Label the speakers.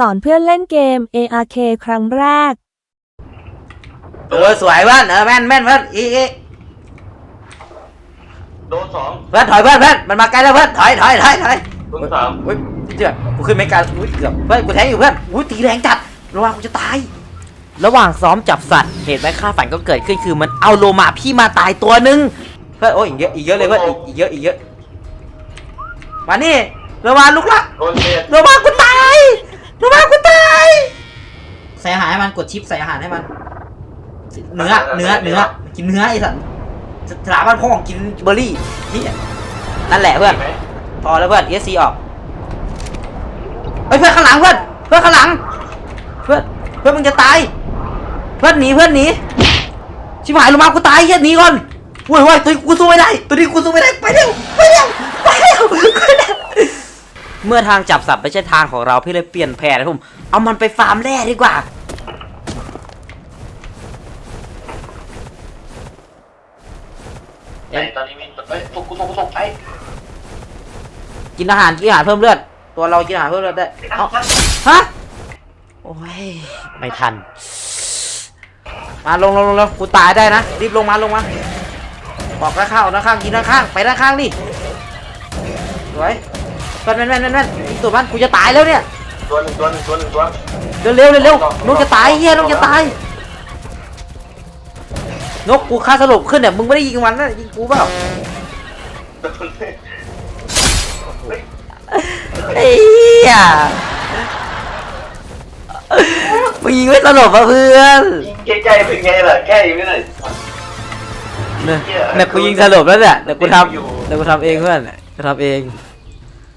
Speaker 1: สอนเพื่อนเล่นเกม ARK ครั้งแรก
Speaker 2: เออสวยเพื่อนเออแม่นแม่นเพื่อนอีอี
Speaker 3: โดนสอง
Speaker 2: เพื่อนถอยเพื่อนเพื่อนมันมาใกล้แล้วเพื่อนถอยถอยถอยถอย
Speaker 3: โดนสาม
Speaker 2: อุ้ยเจือกูขึ้นไม่กล้าอุ้ยเกือบเพื่อนกูแทงอยู่เพื่อนอุ้ยตีแรงจัดระวังกูจะตาย ระหว่างซ้อมจับสัตว์เหตุไม่คาดฝันก็เกิดขึ้นคือมันเอาโลมาพี่มาตายตัวหนึงเพื่อนโอ้ยอีกเยอะอีกเยอะเลยเพื่อนอีกอีกเยอะอีกเยอะมานี่ระวังลูกละ
Speaker 3: โดนเจ็ด
Speaker 2: ระวังกูตายระวังกูตายใส่อาหารให้มันกดชิปใส่อาหารให้มัน เนื้อ เนื้อ เนื้อ กินเนื้อไอ้สัตว์สถาบันพ่อของกินเบอร์รี่นี่นั่นแหละเพื่อน
Speaker 3: ไหม
Speaker 2: พอแล้วเพื่อน ESC ออกเฮ้ยเพื่อนข้างหลังเพื่อน เพื่อนข้างหลัง เพื่อน เพื่อนมึงจะตาย เพื่อนหนีเพื่อนหนี ชิบหายลงมากูตายเฮียหนีก่อนโว้ยโว้ยตัวนี้กูสู้ไม่ได้ ตัวนี้กูสู้ไม่ได้ ไปเร็ว ไปเร็ว ไปเร็วไปเร็วเมื่อทางจับสัตว์ไม่ใช่ทางของเราพี่เลยเปลี่ยนแผนนะผม เอามันไปฟาร์มแร่ดีกว่า
Speaker 3: ไอ้ตอนนี้มีเอ้ยตกกูตกกูตกไอ้
Speaker 2: กินอาหารกินอาหารเพิ่มเลือด ตัวเรากินอาหารเพิ่มเลือดได้เอ้าฮะโอ้ยไม่ทัน มาลงลงลงลงกูตายได้นะรีบลงมาลงมาบอกด้านข้างออกด้านข้างกินด้านข้างไปด้านข้างดิสวยแม่นแม่นแม่นแม่นแม่นยิงตัวมันกูจะตายแล้วเนี่ย
Speaker 3: ตัวหนึ่งตัวหนึ่งตัวหนึ่งตัว
Speaker 2: เร็วเร็วเร็วเร็วนกจะตายเฮียนกจะตาย นกกูค่าสลบขึ้นเนี่ยมึงไม่ได้ยิงมันนะยิงกูเปล่าไอ้เหี้ยมึงยิงไม่สลบอะเพื่อน
Speaker 3: ใกล้ๆเป็นไงล่ะแก้อีกไม่ได้
Speaker 2: เนี่ยเนี่ยกูยิงสลบแล้วเนี่ยเดี๋ยวกูทำเดี๋ยวกูทำเองเพื่อนกูทำเอง